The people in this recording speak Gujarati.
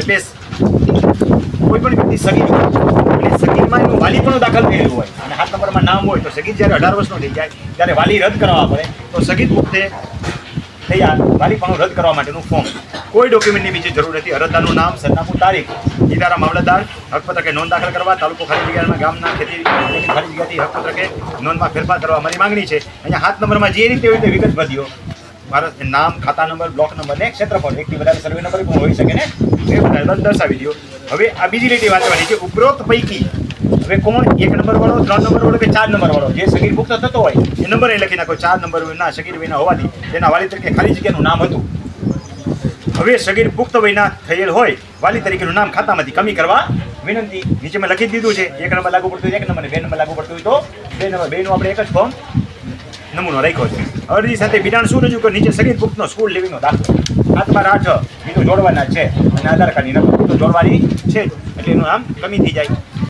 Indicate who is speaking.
Speaker 1: એટલે કોઈ પણ વ્યક્તિ સગી એટલે સગીરમાં એનું વાલી પણ દાખલ થયેલું હોય અને હાથ નંબરમાં નામ હોય, તો સગીર જ્યારે અઢાર વર્ષનો થઈ જાય, ત્યારે વાલી રદ કરવા પડે, તો સગીર પુખ્તે તૈયાર વાલીપણું રદ કરવા માટેનું ફોર્મ કોઈ ડોક્યુમેન્ટની બીજી જરૂર નથી. અરજદારનું નામ, સરનામું, તારીખ જિલ્લાના મામલતદાર હકપત્રકે નોંધ દાખલ કરવા, તાલુકો ખાલી જગ્યાના ગામના ખેતી ખાલી જગ્યાથી હકપત્રકે નોંધમાં ફેરફાર કરવા મારી માંગણી છે. અહીંયા હાથ નંબરમાં જે રીતે વિગત ભર્યો ભારત નામ, ખાતા નંબર, બ્લોક નંબર ને ક્ષેત્રફળ. એકથી વધારે સર્વે નંબર પણ હોઈ શકે ને? એ બધા દર્શાવી દો. હવે આ બીજી રીતે વાંચવાની છે, ઉપરોક્ત પૈકી. હવે કોણ એક નંબર વાળો ત્રણ નંબર વાળો કે ચાર નંબર વાળો જે સગીર મુક્ત થતો હોય, એ નંબર એ લખી નાખો, ચાર નંબર ના સગીર વિના હોવાથી. તેના વાલી તરીકે ખાલી જગ્યાનું નામ હતું. હવે સગીર પુખ્ત વયના થયેલ હોય, વાલી તરીકેનું નામ ખાતામાંથી કમી કરવા વિનંતી. નીચે મેં લખી દીધું છે, એક નંબર લાગુ પડતું એક નંબર, બે નંબર લાગુ પડતું હોય તો બે નંબર. બેનું આપણે એક જ ફોર્મ નમૂનો રાખ્યો છે. અરજી સાથે બિડાણ શું રજૂ નીચે સગીર પુખ્તનો સ્કૂલ લિવિંગનો દાખલો. બાર આઠ બીજું જોડવાના છે. અને આધાર કાર્ડની નંબર જોડવાની છે એટલે એનું આમ કમી થઈ જાય.